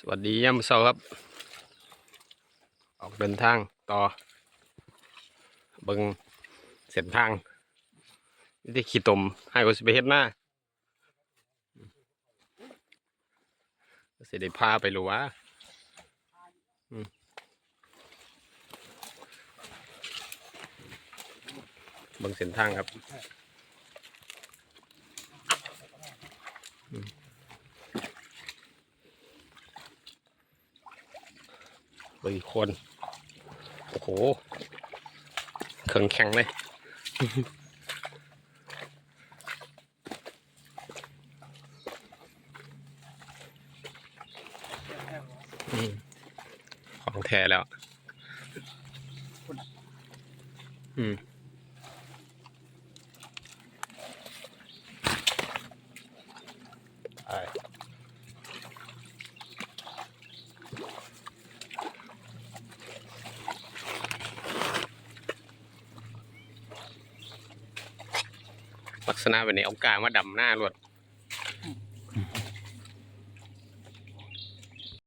สวัสดียามเช้าครับ ออกเดินทางต่อเบิงเส้นทางนี่ที่ขี่ตมให้ก็สิไปเฮ็ดหน้าสิได้พาไปหรือวะอืมเบิงเส้นทางครับ อีกคน โอ้โหเข่งแข็งเลย ของแท้แล้ว อืม ลักษณะแบบนี้เอากามาดำหน้ารวด